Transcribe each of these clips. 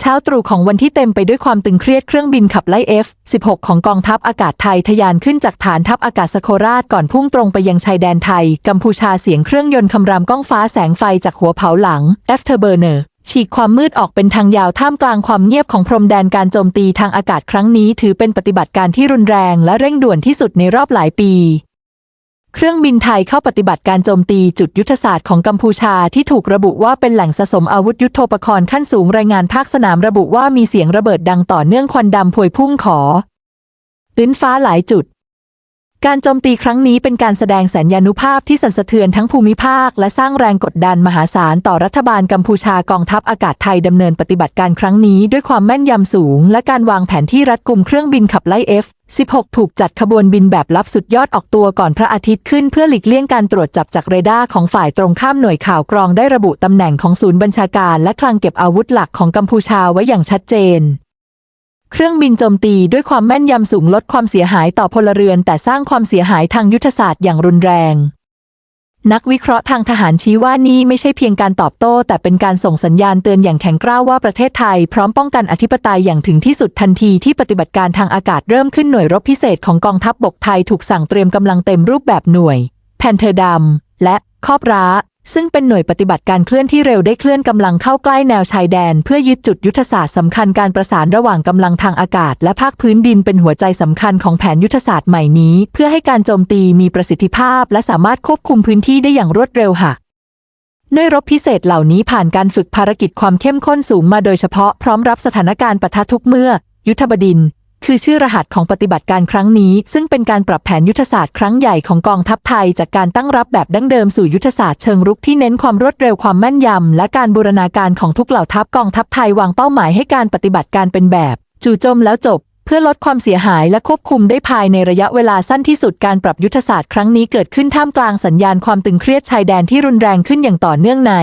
เช้าตรู่ของวันที่เต็มไปด้วยความตึงเครียดเครื่องบินขับไล่ F-16 ของกองทัพอากาศไทยทะยานขึ้นจากฐานทัพอากาศสโคราชก่อนพุ่งตรงไปยังชายแดนไทย กัมพูชาเสียงเครื่องยนต์คำรามก้องฟ้าแสงไฟจากหัวเผาหลัง Afterburner ฉีกความมืดออกเป็นทางยาวท่ามกลางความเงียบของพรมแดนการโจมตีทางอากาศครั้งนี้ ถือเป็นปฏิบัติการที่รุนแรงและเร่งด่วนที่สุดในรอบหลายปี เครื่องบินไทยเข้าปฏิบัติการโจมตีจุดยุทธศาสตร์ของกัมพูชาที่ถูกระบุว่าเป็นแหล่งสะสมอาวุธยุทโธปกรณ์ขั้นสูงรายงานภาคสนามระบุว่ามีเสียงระเบิดดังต่อเนื่องควันดำพวยพุ่งขอตื้นฟ้าหลายจุด การโจมตีครั้งนี้เป็นการแสดงสัญญานุภาพที่สั่นสะเทือนทั้งภูมิภาค และสร้างแรงกดดันมหาศาลต่อรัฐบาลกัมพูชากองทัพอากาศไทยดำเนินปฏิบัติการครั้งนี้ด้วยความแม่นยำสูง และการวางแผนที่รัดกุมเครื่องบินขับไล่ 16 ถูกจัดขบวนบินแบบลับสุดยอดออกตัวก่อนพระอาทิตย์ขึ้นเพื่อหลีกเลี่ยงการตรวจจับจากเรดาร์ของฝ่ายตรงข้ามหน่วยข่าวกรองได้ระบุตำแหน่งของศูนย์บัญชาการและคลังเก็บอาวุธหลักของกัมพูชาไว้อย่างชัดเจน เครื่องบินโจมตีด้วยความแม่นยำสูงลดความเสียหายต่อพลเรือน แต่สร้างความเสียหายทางยุทธศาสตร์อย่างรุนแรง นักวิเคราะห์ทางทหารชี้ว่านี่ไม่ใช่เพียงการตอบโต้ แต่เป็นการส่งสัญญาณเตือนอย่างแข็งกร้าวว่าประเทศไทยพร้อมป้องกันอธิปไตยอย่างถึงที่สุดทันทีที่ปฏิบัติการทางอากาศเริ่มขึ้นหน่วยรบพิเศษของกองทัพบบกไทยถูกสั่งเตรียมกำลังเต็มรูปแบบหน่วย แพนเทอร์ดำและคอบร้า ซึ่งเป็นหน่วยปฏิบัติการเคลื่อนที่เร็วได้เคลื่อนกำลังเข้าใกล้แนวชายแดน เพื่อยึดจุดยุทธศาสตร์สำคัญการประสานระหว่างกำลังทางอากาศ และภาคพื้นดินเป็นหัวใจสำคัญของแผนยุทธศาสตร์ใหม่นี้ เพื่อให้การโจมตีมีประสิทธิภาพ และสามารถควบคุมพื้นที่ได้อย่างรวดเร็วค่ะหน่วยรบพิเศษเหล่านี้ผ่านการฝึกภารกิจความเข้มข้นสูงมาโดยเฉพาะพร้อมรับสถานการณ์ปะทะทุกเมื่อ ยุทธบดินทร์ คือชื่อรหัสของปฏิบัติการครั้งนี้ ซึ่งเป็นการปรับแผนยุทธศาสตร์ครั้งใหญ่ของกองทัพไทย จากการตั้งรับแบบดั้งเดิมสู่ยุทธศาสตร์เชิงรุกที่เน้นความรวดเร็วความแม่นยำ และการบูรณาการของทุกเหล่าทัพกองทัพไทยวางเป้าหมายให้การปฏิบัติการเป็นแบบ จู่โจมแล้วจบ เพื่อลดความเสียหายและควบคุมได้ภายในระยะเวลาสั้นที่สุดการปรับยุทธศาสตร์ครั้งนี้เกิดขึ้นท่ามกลางสัญญาณความตึงเครียดชายแดนที่รุนแรงขึ้นอย่างต่อเนื่องใน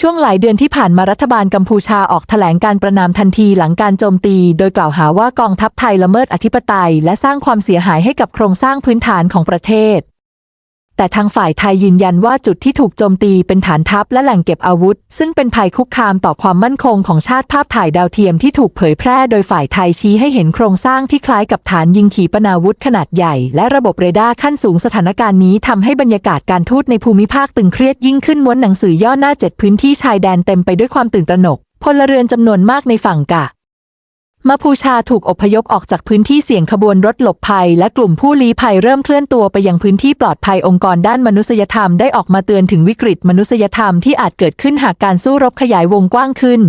ช่วงหลายเดือนที่ผ่านมารัฐบาลกัมพูชาออกแถลงการประนามทันทีหลังการโจมตี โดยกล่าวหาว่ากองทัพไทยละเมิดอธิปไตย และสร้างความเสียหายให้กับโครงสร้างพื้นฐานของประเทศ แต่ทางฝ่ายไทยยืนยันว่าจุดที่ถูกโจมตีเป็นฐานทัพและแหล่งเก็บอาวุธ ซึ่งเป็นภัยคุกคามต่อความมั่นคงของชาติภาพถ่ายดาวเทียมที่ถูกเผยแพร่โดยฝ่ายไทยชี้ให้เห็นโครงสร้างที่คล้ายกับฐานยิงขีปนาวุธขนาดใหญ่ และระบบเรดาร์ขั้นสูงสถานการณ์นี้ทำให้บรรยากาศการทูตในภูมิภาคตึงเครียดยิ่งขึ้นม้วนหนังสือย่อหน้าเจ็ดพื้นที่ชายแดนเต็มไปด้วยความตื่นตระหนกพลเรือนจำนวนมากในฝั่งกะ มาพูชาถูกอพยพออกจากพื้นที่เสี่ยงขบวนรถหลบภัย และกลุ่มผู้ลี้ภัยเริ่มเคลื่อนตัวไปยังพื้นที่ปลอดภัยองค์กรด้านมนุษยธรรมได้ออกมาเตือนถึงวิกฤตมนุษยธรรมที่อาจเกิดขึ้นหากการสู้รบขยายวงกว้างขึ้น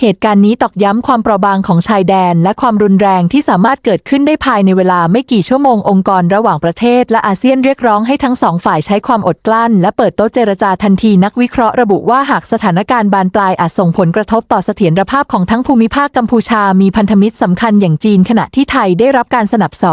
เหตุการณ์นี้ตอกย้ำความเปราะบางของชายแดน และความรุนแรงที่สามารถเกิดขึ้นได้ภายในเวลาไม่กี่ชั่วโมงองค์กรระหว่างประเทศ และอาเซียนเรียกร้องให้ทั้งสองฝ่ายใช้ความอดกลั้น และเปิดโต๊ะเจรจาทันทีนักวิเคราะห์ระบุว่าหากสถานการณ์บานปลายอาจส่งผลกระทบต่อเสถียรภาพของทั้งภูมิภาคกัมพูชามีพันธมิตรสำคัญอย่างจีนขณะที่ไทยได้รับการสนับส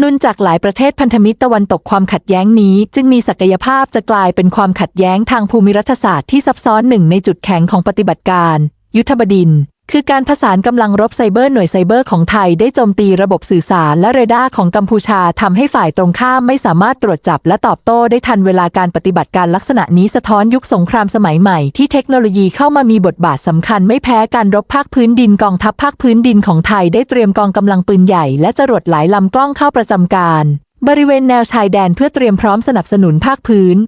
นุนจากหลายประเทศพันธมิตรตะวันตกความขัดแย้งนี้ จึงมีศักยภาพจะกลายเป็นความขัดแย้งทางภูมิรัฐศาสตร์ที่ซับซ้อนหนึ่งในจุดแข็งของปฏิบัติการ ยุทธบดินทร์ คือการผสานกำลังรบไซเบอร์หน่วยไซเบอร์ของไทยได้โจมตีระบบสื่อสารและเรดาร์ของกัมพูชาทำให้ฝ่ายตรงข้ามไม่สามารถตรวจจับและตอบโต้ได้ทันเวลาการปฏิบัติการลักษณะนี้สะท้อนยุคสงครามสมัยใหม่ที่เทคโนโลยีเข้ามามีบทบาทสำคัญไม่แพ้การรบภาคพื้นดินกองทัพภาคพื้นดินของไทยได้เตรียมกองกำลังปืนใหญ่และจรวดหลายลำกล้องเข้าประจำการ บริเวณแนวชายแดนเพื่อเตรียมพร้อมสนับสนุนภาคพื้น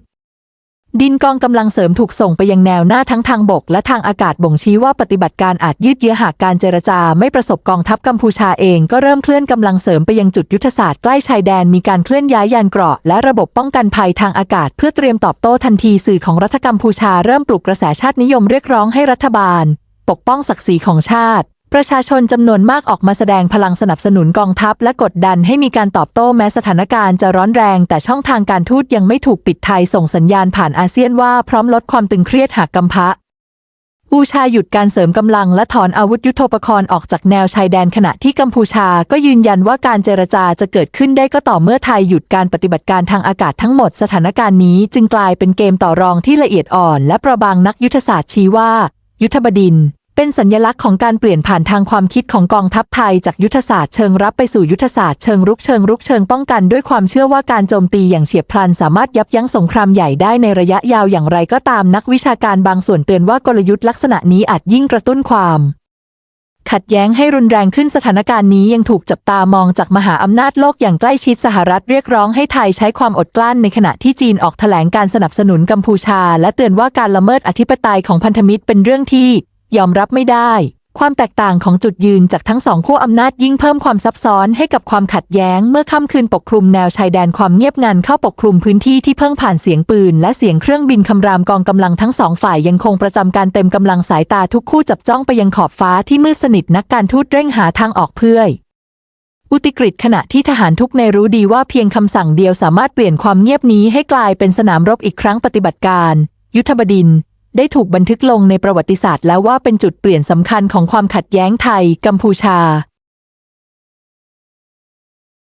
ดินกองกำลังเสริมถูกส่งไปยังแนวหน้าทั้งทางบกและทางอากาศบ่งชี้ว่าปฏิบัติการอาจยืดเยื้อหากการเจรจาไม่ประสบกองทัพกัมพูชาเองก็เริ่มเคลื่อนกำลังเสริมไปยังจุดยุทธศาสตร์ใกล้ชายแดนมีการเคลื่อนย้ายยานเกราะและระบบป้องกันภัยทางอากาศเพื่อเตรียมตอบโต้ทันทีสื่อของรัฐกัมพูชาเริ่มปลุกกระแสชาตินิยมเรียกร้องให้รัฐบาล ปกป้องศักดิ์ศรีของชาติ ประชาชนจำนวนมากออกมาแสดงพลังสนับสนุนกองทัพและกดดันให้มีการตอบโต้แม้สถานการณ์จะร้อนแรง แต่ช่องทางการทูตยังไม่ถูกปิดไทยส่งสัญญาณผ่านอาเซียนว่าพร้อมลดความตึงเครียดหากกำพะบูชาหยุดการเสริมกำลังและถอนอาวุธยุโทโธปกรณ์ออกจากแนวชายแดนขณะที่กัมพูชาก็ยืนยันว่าการเจรจาจะเกิดขึ้นได้ก็ต่อเมื่อไทยหยุดการปฏิบัติการทางอากาศทั้งหมดสถานการณ์นี้จึงกลายเป็นเกมต่อรองที่ละเอียดอ่อนและประบางนักยุทธศาสตร์ชี้ว่า ยุทธบดินทร์ เป็นสัญลักษณ์ของการเปลี่ยนผ่านทางความคิดของกองทัพไทยจากยุทธศาสตร์เชิงรับไปสู่ยุทธศาสตร์เชิงรุกเชิงรุกเชิงป้องกันด้วยความเชื่อว่าการโจมตีอย่างเฉียบพลันสามารถยับยั้งสงครามใหญ่ได้ในระยะยาวอย่างไรก็ตามนักวิชาการบางส่วนเตือนว่ากลยุทธ์ลักษณะนี้อาจยิ่งกระตุ้นความขัดแย้งให้รุนแรงขึ้นสถานการณ์นี้ยังถูกจับตามองจากมหาอำนาจโลกอย่างใกล้ชิดสหรัฐเรียกร้องให้ไทยใช้ความอดกลั้นในขณะที่จีนออกแถลงการสนับสนุนกัมพูชา และเตือนว่าการละเมิดอธิปไตยของพันธมิตรเป็นเรื่องที่ ยอมรับไม่ได้ ความแตกต่างของจุดยืนจากทั้งสองขั้วอำนาจยิ่งเพิ่มความซับซ้อนให้กับความขัดแย้ง เมื่อค่ำคืนปกคลุมแนวชายแดนความเงียบงันเข้าปกคลุมพื้นที่ที่เพิ่งผ่านเสียงปืน และเสียงเครื่องบินคำรามกองกำลังทั้งสองฝ่ายยังคงประจำการเต็มกำลังสายตาทุกคู่จับจ้องไปยังขอบฟ้าที่มืดสนิทนักการทูตเร่งหาทางออกเพื่ออุติกฤตขณะที่ทหารทุกในรู้ดีว่าเพียงคำสั่งเดียวสามารถเปลี่ยนความเงียบนี้ให้กลายเป็นสนามรบอีกครั้งปฏิบัติการ ยุทธบดินทร์ ได้ถูกบันทึกลงในประวัติศาสตร์แล้วว่าเป็นจุดเปลี่ยนสำคัญของความขัดแย้งไทย กัมพูชา